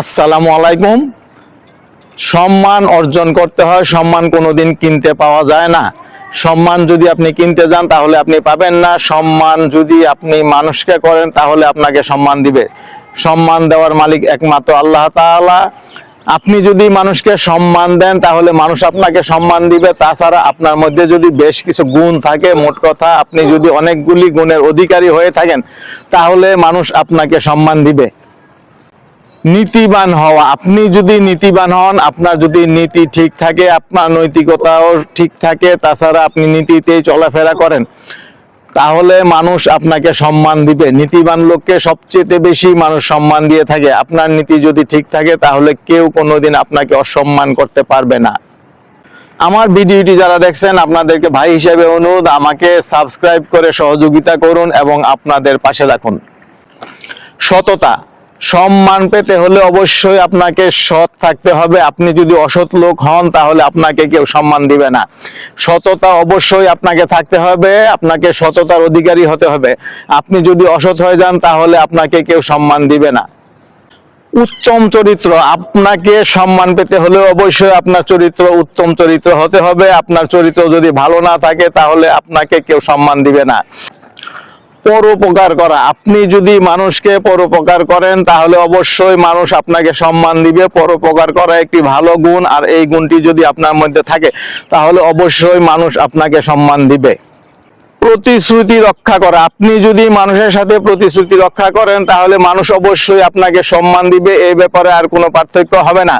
আসসালামু আলাইকুম। সম্মান অর্জন করতে হয়, সম্মান কোনোদিন কিনতে পাওয়া যায় না। সম্মান যদি আপনি কিনতে যান, তাহলে আপনি পাবেন না। সম্মান যদি আপনি মানুষকে করেন, তাহলে আপনাকে সম্মান দিবে। সম্মান দেওয়ার মালিক একমাত্র আল্লাহ তাআলা। আপনি যদি মানুষকে সম্মান দেন, তাহলে মানুষ আপনাকে সম্মান দিবে। তাছাড়া আপনার মধ্যে যদি বেশ কিছু গুণ থাকে, মোট কথা আপনি যদি অনেকগুলি গুণের অধিকারী হয়ে থাকেন, তাহলে মানুষ আপনাকে সম্মান দিবে। নীতিবান হওয়া। আপনি যদি নীতিবান হন, আপনার যদি নীতি ঠিক থাকে, আপনার নৈতিকতাও ঠিক থাকে, তাছাড়া আপনি নীতিতেই চলাফেরা করেন, তাহলে মানুষ আপনাকে সম্মান দিবে। নীতিবান লোককে সবচেয়ে বেশি মানুষ সম্মান দিয়ে থাকে। আপনার নীতি যদি ঠিক থাকে, তাহলে কেউ কোনোদিন আপনাকে অসম্মান করতে পারবে না। আমার ভিডিওটি যারা দেখছেন, আপনাদেরকে ভাই হিসেবে অনুরোধ, আমাকে সাবস্ক্রাইব করে সহযোগিতা করুন এবং আপনাদের পাশে রাখুন। সততা। সম্মান পেতে হলে অবশ্যই আপনাকে সৎ থাকতে হবে। আপনি যদি অসৎ লোক হন, তাহলে আপনাকে কেউ সম্মান দিবে না। সততা অবশ্যই আপনাকে থাকতে হবে, আপনাকে সততার অধিকারী হতে হবে। আপনি যদি অসৎ হয়ে যান, তাহলে আপনাকে কেউ সম্মান দিবে না। উত্তম চরিত্র, আপনাকে সম্মান পেতে হলে অবশ্যই আপনার চরিত্র উত্তম চরিত্র হতে হবে। আপনার চরিত্র যদি ভালো না থাকে, তাহলে আপনাকে কেউ সম্মান দিবে না। পরোপকার করা। আপনি যদি মানুষকে পরোপকার করেন, তাহলে অবশ্যই মানুষ আপনাকে সম্মান দিবে। পরোপকার করা একটি ভালো গুণ, আর এই গুণটি যদি আপনার মধ্যে থাকে, তাহলে অবশ্যই মানুষ আপনাকে সম্মান দিবে। প্রতিশ্রুতি রক্ষা করা। আপনি যদি মানুষের সাথে প্রতিশ্রুতি রক্ষা করেন, তাহলে মানুষ অবশ্যই আপনাকে সম্মান দিবে। এই ব্যাপারে আর কোনো পার্থক্য হবে না।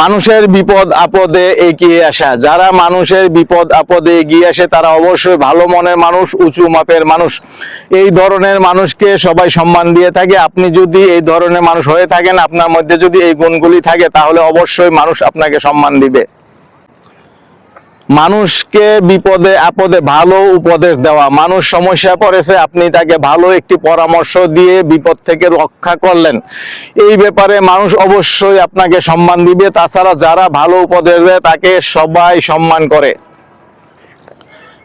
মানুষের বিপদ আপদে এগিয়ে আসা। যারা মানুষের বিপদ আপদে এগিয়ে আসে, তারা অবশ্যই ভালো মনের মানুষ, উঁচু মাপের মানুষ। এই ধরনের মানুষকে সবাই সম্মান দিয়ে থাকে। আপনি যদি এই ধরনের মানুষ হয়ে থাকেন, আপনার মধ্যে যদি এই গুণগুলি থাকে, তাহলে অবশ্যই মানুষ আপনাকে সম্মান দিবে। মানুষকে বিপদে, আপদে ভালো উপদেশ দেওয়া। মানুষ সমস্যা পড়েছে, আপনি তাকে ভালো একটি পরামর্শ দিয়ে বিপদ থেকে রক্ষা করলেন। এই ব্যাপারে মানুষ অবশ্যই আপনাকে সম্মান দিবে। তাছাড়া যারা ভালো উপদেশ দেয়, তাকে সবাই সম্মান করে।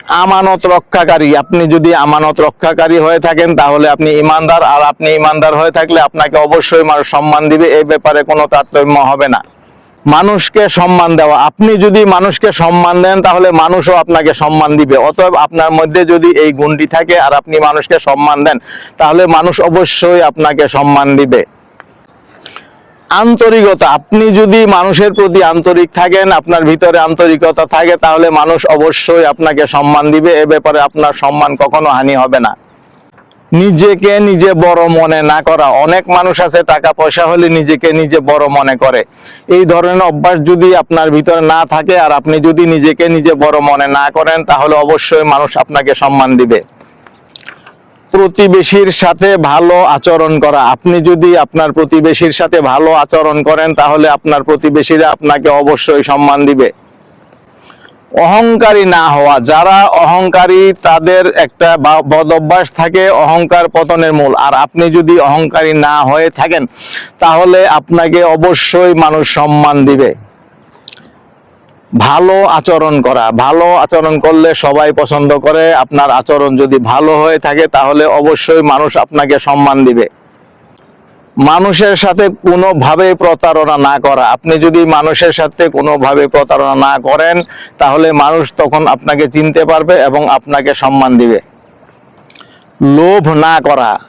আমানত রক্ষাকারী, আপনি যদি আমানত রক্ষাকারী হয়ে থাকেন, তাহলে আপনি ইমানদার। আর আপনি ইমানদার হয়ে থাকলে আপনাকে অবশ্যই মানুষ সম্মান দিবে। এই ব্যাপারে কোনো তারতম্য হবে না। মানুষকে সম্মান দেওয়া। আপনি যদি মানুষকে সম্মান দেন, তাহলে মানুষও আপনাকে সম্মান দিবে। অতএব আপনার মধ্যে যদি এই গুণটি থাকে আর আপনি মানুষকে সম্মান দেন, তাহলে মানুষ অবশ্যই আপনাকে সম্মান দিবে। আন্তরিকতা। আপনি যদি মানুষের প্রতি আন্তরিক থাকেন, আপনার ভিতরে আন্তরিকতা থাকে, তাহলে মানুষ অবশ্যই আপনাকে সম্মান দিবে। এ ব্যাপারে আপনার সম্মান কখনো হানি হবে না। নিজেকে নিজে বড় মনে না করা। অনেক মানুষ আছে, টাকা পয়সা হলে নিজেকে নিজে বড় মনে করে। এই ধরনের অভ্যাস যদি আপনার ভিতরে না থাকে আর আপনি যদি নিজেকে নিজে বড় মনে না করেন, তাহলে অবশ্যই মানুষ আপনাকে সম্মান দিবে। প্রতিবেশীর সাথে ভালো আচরণ করা। আপনি যদি আপনার প্রতিবেশীর সাথে ভালো আচরণ করেন, তাহলে আপনার প্রতিবেশীরা আপনাকে অবশ্যই সম্মান দিবে। অহংকারী না হওয়া। যারা অহংকারী, তাদের একটা বদ অভ্যাস থাকে অহংকার পতনের মূল। আর আপনি যদি অহংকারী না হয়ে থাকেন, তাহলে আপনাকে অবশ্যই মানুষ সম্মান দিবে। ভালো আচরণ করা। ভালো আচরণ করলে সবাই পছন্দ করে। আপনার আচরণ যদি ভালো হয়ে থাকে, তাহলে অবশ্যই মানুষ আপনাকে সম্মান দিবে। মানুষের সাথে কোনোভাবে প্রতারণা না করা। আপনি যদি মানুষের সাথে কোনোভাবে প্রতারণা না করেন, তাহলে মানুষ তখন আপনাকে চিনতে পারবে এবং আপনাকে সম্মান দিবে। লোভ না করা।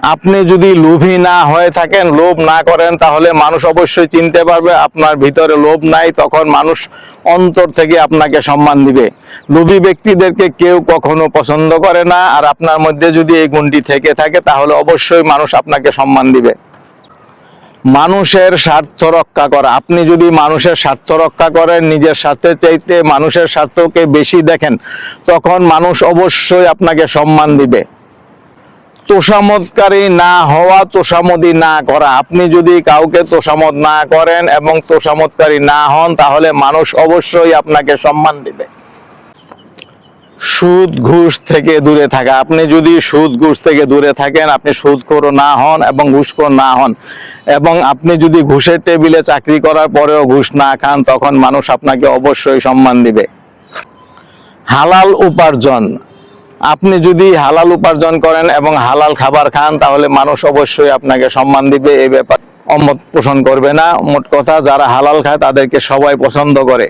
আপনি যদি লোভী না হয়ে থাকেন, লোভ না করেন, তাহলে মানুষ অবশ্যই চিনতে পারবে, আপনার ভিতরে লোভ নাই, তখন মানুষ অন্তর থেকে আপনাকে সম্মান দিবে। লোভী ব্যক্তিদেরকে কেউ কখনো পছন্দ করে না, আর আপনার মধ্যে যদি এই গুণটি থেকে থাকে, তাহলে অবশ্যই মানুষ আপনাকে সম্মান দিবে। মানুষের স্বার্থ রক্ষা করা। আপনি যদি মানুষের স্বার্থ রক্ষা করেন, নিজের স্বার্থের চাইতে মানুষের স্বার্থকে বেশি দেখেন, তখন মানুষ অবশ্যই আপনাকে সম্মান দিবে। তোষামতকারী না হওয়া, তোষামদি না করা। আপনি যদি কাউকে তোষামত না করেন এবং তোষামতকারী না হন, তাহলে মানুষ অবশ্যই আপনাকে সম্মান দিবে। সুদ ঘুষ থেকে দূরে থাকা। আপনি যদি সুদ ঘুষ থেকে দূরে থাকেন, আপনি সুদখোর না হন এবং ঘুষখোর না হন। এবং আপনি যদি ঘুষের টেবিলে চাকরি করার পরেও ঘুষ না খান, তখন মানুষ আপনাকে অবশ্যই সম্মান দিবে। হালাল উপার্জন। আপনি যদি হালাল উপার্জন করেন এবং হালাল খাবার খান, তাহলে মানুষ অবশ্যই আপনাকে সম্মান দিবে। এই ব্যাপার অমত পোষণ করবে না। মোট কথা, যারা হালাল খায়, তাদেরকে সবাই পছন্দ করে।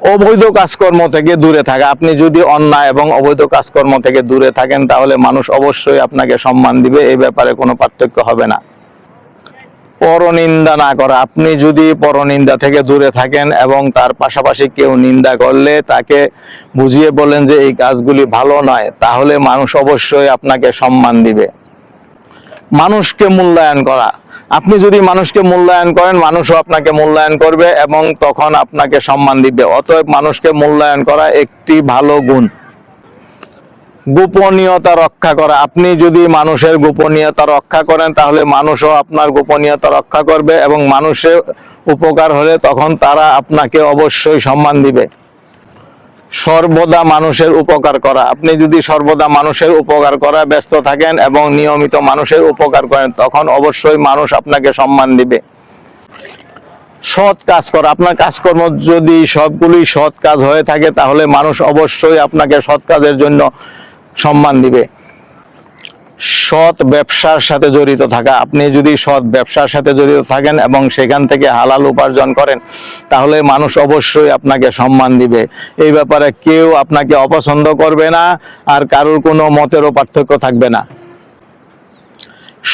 অবৈধ কাজকর্ম থেকে দূরে থাকা। আপনি যদি অন্যায় এবং অবৈধ কাজকর্ম থেকে দূরে থাকেন, তাহলে মানুষ অবশ্যই আপনাকে সম্মান দিবে। এই ব্যাপারে কোনো পার্থক্য হবে না। পরনিন্দা না করা। আপনি যদি পরনিন্দা থেকে দূরে থাকেন এবং তার পাশাপাশি কেউ নিন্দা করলে তাকে বুঝিয়ে বলেন যে এই কাজগুলি ভালো নয়, তাহলে মানুষ অবশ্যই আপনাকে সম্মান দিবে। মানুষকে মূল্যায়ন করা। আপনি যদি মানুষকে মূল্যায়ন করেন, মানুষও আপনাকে মূল্যায়ন করবে এবং তখন আপনাকে সম্মান দিবে। অতএব মানুষকে মূল্যায়ন করা একটি ভালো গুণ। গোপনীয়তা রক্ষা করা। আপনি যদি মানুষের গোপনীয়তা রক্ষা করেন, তাহলে মানুষও আপনার গোপনীয়তা রক্ষা করবে এবং মানুষের উপকার হলে তখন তারা আপনাকে অবশ্যই সম্মান দিবে। সর্বদা মানুষের উপকার করা। আপনি যদি সর্বদা মানুষের উপকার করা, ব্যস্ত থাকেন এবং নিয়মিত মানুষের উপকার করেন, তখন অবশ্যই মানুষ আপনাকে সম্মান দিবে। সৎ কাজ করা। আপনার কাজকর্ম যদি সবগুলি সৎ কাজ হয়ে থাকে, তাহলে মানুষ অবশ্যই আপনাকে সৎ কাজের জন্য সম্মান দিবে। সৎ ব্যবসার সাথে জড়িত থাকা। আপনি যদি সৎ ব্যবসার সাথে জড়িত থাকেন এবং সেখান থেকে হালাল উপার্জন করেন, তাহলে মানুষ অবশ্যই আপনাকে সম্মান দিবে। এই ব্যাপারে কেউ আপনাকে অপছন্দ করবে না, আর কারোর কোনো মতেরও পার্থক্য থাকবে না।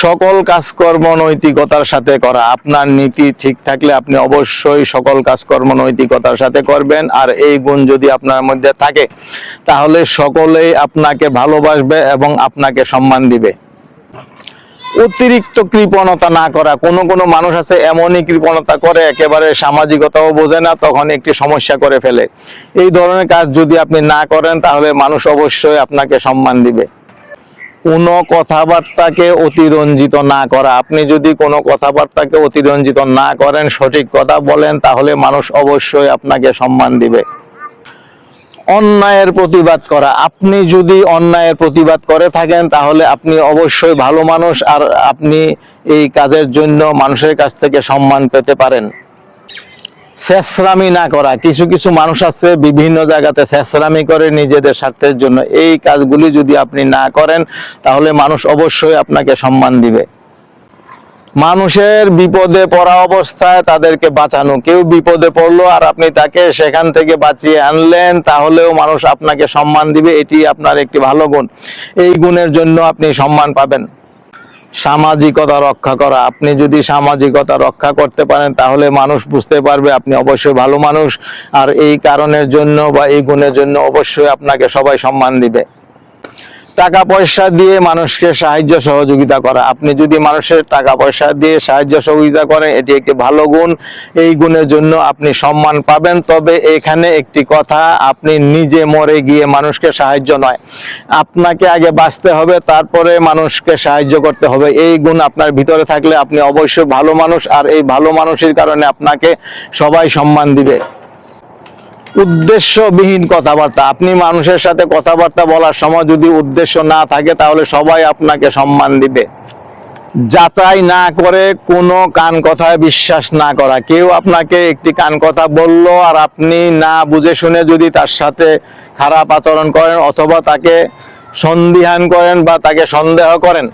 সকল কাজকর্ম নৈতিকতার সাথে করা। আপনার নীতি ঠিক থাকলে আপনি অবশ্যই সকল কাজকর্ম নৈতিকতার সাথে করবেন। আর এই গুণ যদি আপনার মধ্যে থাকে, তাহলে সকলেই আপনাকে ভালোবাসবে এবং আপনাকে সম্মান দিবে। অতিরিক্ত কৃপণতা না করা। কোনো কোনো মানুষ আছে, এমনই কৃপণতা করে, একেবারে সামাজিকতাও বোঝে না, তখন একটি সমস্যা করে ফেলে। এই ধরনের কাজ যদি আপনি না করেন, তাহলে মানুষ অবশ্যই আপনাকে সম্মান দিবে। কোনো কথাবার্তাকে অতিরঞ্জিত না করা। আপনি যদি কোনো কথাবার্তাকে অতিরঞ্জিত না করেন, সঠিক কথা বলেন, তাহলে মানুষ অবশ্যই আপনাকে সম্মান দিবে। অন্যায়ের প্রতিবাদ করা। আপনি যদি অন্যায়ের প্রতিবাদ করে থাকেন, তাহলে আপনি অবশ্যই ভালো মানুষ আর আপনি এই কাজের জন্য মানুষের কাছ থেকে সম্মান পেতে পারেন। শেষরামি না করা। কিছু কিছু মানুষ আছে, বিভিন্ন জায়গাতে শেষরামি করে নিজেদের স্বার্থের জন্য। এই কাজগুলি যদি আপনি না করেন, তাহলে মানুষ অবশ্যই আপনাকে সম্মান দিবে। মানুষের বিপদে পড়া অবস্থায় তাদেরকে বাঁচানো। কেউ বিপদে পড়ল আর আপনি তাকে সেখান থেকে বাঁচিয়ে আনলেন, তাহলেও মানুষ আপনাকে সম্মান দিবে। এটি আপনার একটি ভালো গুণ। এই গুণের জন্য আপনি সম্মান পাবেন। সামাজিকতা রক্ষা করা। আপনি যদি সামাজিকতা রক্ষা করতে পারেন, তাহলে মানুষ বুঝতে পারবে আপনি অবশ্যই ভালো মানুষ। আর এই কারণের জন্য বা এই গুণের জন্য অবশ্যই আপনাকে সবাই সম্মান দিবে। টাকা পয়সা দিয়ে মানুষকে সাহায্য সহযোগিতা করা। আপনি যদি মানুষের টাকা পয়সা দিয়ে সাহায্য সহযোগিতা করেন, এটি একটি ভালো গুণ। এই গুণের জন্য আপনি সম্মান পাবেন। তবে এখানে একটি কথা, আপনি নিজে মরে গিয়ে মানুষকে সাহায্য নয়। আপনাকে আগে বাঁচতে হবে, তারপরে মানুষকে সাহায্য করতে হবে। এই গুণ আপনার ভিতরে থাকলে আপনি অবশ্যই ভালো মানুষ, আর এই ভালো মানুষের কারণে আপনাকে সবাই সম্মান দিবে। উদ্দেশ্যবিহীন কথাবার্তা। আপনি মানুষের সাথে কথাবার্তা বলার সময় যদি উদ্দেশ্য না থাকে, তাহলে সবাই আপনাকে সম্মান দিবে। যাচাই না করে কোনো কান কথায় বিশ্বাস না করা। কেউ আপনাকে একটি কান কথা বলল আর আপনি না বুঝে শুনে যদি তার সাথে খারাপ আচরণ করেন অথবা তাকে সন্দিহান করেন বা তাকে সন্দেহ করেন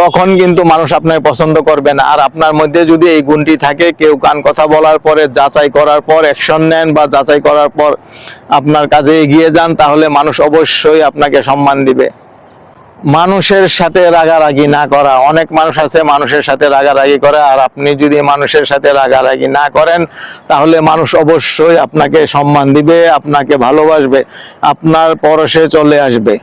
তখন কিন্তু মানুষ আপনাকে পছন্দ করবে না। আর আপনার মধ্যে যদি এই গুণটি থাকে, কেউ কান কথা বলার পরে যাচাই করার পর অ্যাকশন নেন বা যাচাই করার পর আপনার কাজে এগিয়ে যান, তাহলে মানুষ অবশ্যই আপনাকে সম্মান দিবে। মানুষের সাথে রাগারাগি না করা। অনেক মানুষ আছে মানুষের সাথে রাগারাগি করে, আর আপনি যদি মানুষের সাথে রাগারাগি না করেন, তাহলে মানুষ অবশ্যই আপনাকে সম্মান দিবে, আপনাকে ভালোবাসবে, আপনার পরশে চলে আসবে।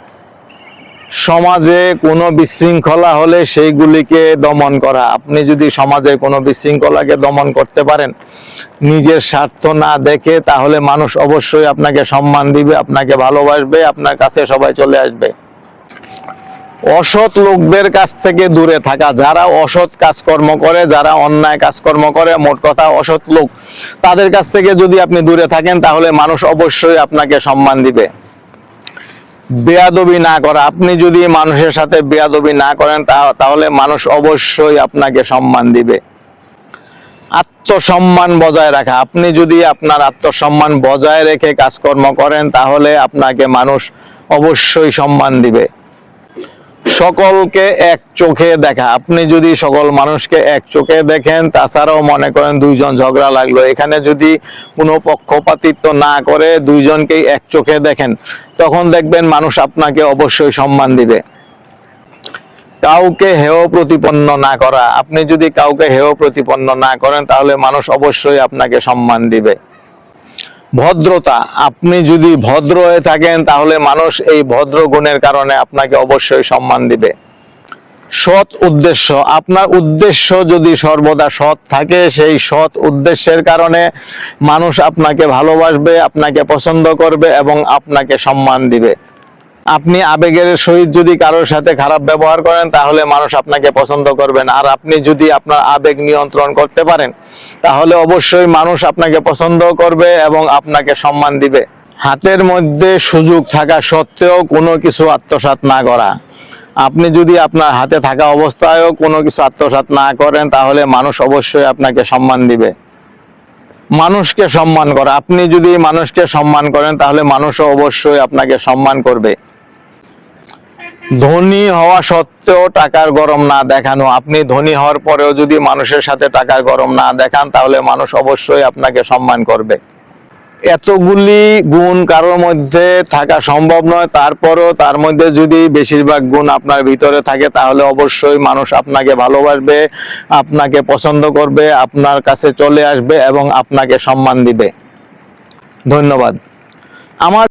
সমাজে কোনো বিশৃঙ্খলা হলে সেইগুলিকে দমন করা। আপনি যদি সমাজে কোনো বিশৃঙ্খলাকে দমন করতে পারেন, নিজের স্বার্থ না দেখে, তাহলে মানুষ অবশ্যই আপনাকে সম্মান দিবে, আপনাকে ভালোবাসবে, আপনার কাছে সবাই চলে আসবে। অসৎ লোকদের কাছ থেকে দূরে থাকা। যারা অসৎ কাজকর্ম করে, যারা অন্যায় কাজকর্ম করে, মোট কথা অসৎ লোক, তাদের কাছ থেকে যদি আপনি দূরে থাকেন, তাহলে মানুষ অবশ্যই আপনাকে সম্মান দিবে। বেয়াদবি না করা। আপনি যদি মানুষের সাথে বেয়াদবি না করেন তাহলে মানুষ অবশ্যই আপনাকে সম্মান দিবে। আত্মসম্মান বজায় রাখা। আপনি যদি আপনার আত্মসম্মান বজায় রেখে কাজকর্ম করেন, তাহলে আপনাকে মানুষ অবশ্যই সম্মান দিবে। সকলকে এক চোখে দেখা। আপনি যদি সকল মানুষকে এক চোখে দেখেন, তাছাড়াও মনে করেন দুইজন ঝগড়া লাগল। এখানে যদি কোনো পক্ষপাতিত্ব না করে দুইজনকেই এক চোখে দেখেন তখন দেখবেন মানুষ আপনাকে অবশ্যই সম্মান দিবে। কাউকে হেয় প্রতিপন্ন না করা। আপনি যদি কাউকে হেয় প্রতিপন্ন না করেন, তাহলে মানুষ অবশ্যই আপনাকে সম্মান দিবে। ভদ্রতা। আপনি যদি ভদ্র হয়ে থাকেন, তাহলে মানুষ এই ভদ্র গুণের কারণে আপনাকে অবশ্যই সম্মান দিবে। সৎ উদ্দেশ্য। আপনার উদ্দেশ্য যদি সর্বদা সৎ থাকে, সেই সৎ উদ্দেশ্যের কারণে মানুষ আপনাকে ভালোবাসবে, আপনাকে পছন্দ করবে এবং আপনাকে সম্মান দিবে। আপনি আবেগের সহিত যদি কারোর সাথে খারাপ ব্যবহার করেন, তাহলে মানুষ আপনাকে পছন্দ করবেন আর আপনি যদি আপনার আবেগ নিয়ন্ত্রণ করতে পারেন, তাহলে অবশ্যই মানুষ আপনাকে পছন্দ করবে এবং আপনাকে সম্মান দিবে। হাতের মধ্যে সুযোগ থাকা সত্ত্বেও কোনো কিছু আত্মসাৎ না করা। আপনি যদি আপনার হাতে থাকা অবস্থায়ও কোনো কিছু আত্মসাৎ না করেন, তাহলে মানুষ অবশ্যই আপনাকে সম্মান দিবে। মানুষকে সম্মান করা। আপনি যদি মানুষকে সম্মান করেন, তাহলে মানুষও অবশ্যই আপনাকে সম্মান করবে। ধনী হওয়া সত্ত্বেও টাকার গরম না দেখানো। আপনি ধনী হওয়ার পরেও যদি মানুষের সাথে টাকার গরম না দেখান, তাহলে মানুষ অবশ্যই আপনাকে সম্মান করবে। এতগুলি গুণ কারোর মধ্যে থাকা সম্ভব নয়, তারপরও তার মধ্যে যদি বেশিরভাগ গুণ আপনার ভিতরে থাকে, তাহলে অবশ্যই মানুষ আপনাকে ভালোবাসবে, আপনাকে পছন্দ করবে, আপনার কাছে চলে আসবে এবং আপনাকে সম্মান দিবে। ধন্যবাদ। আমার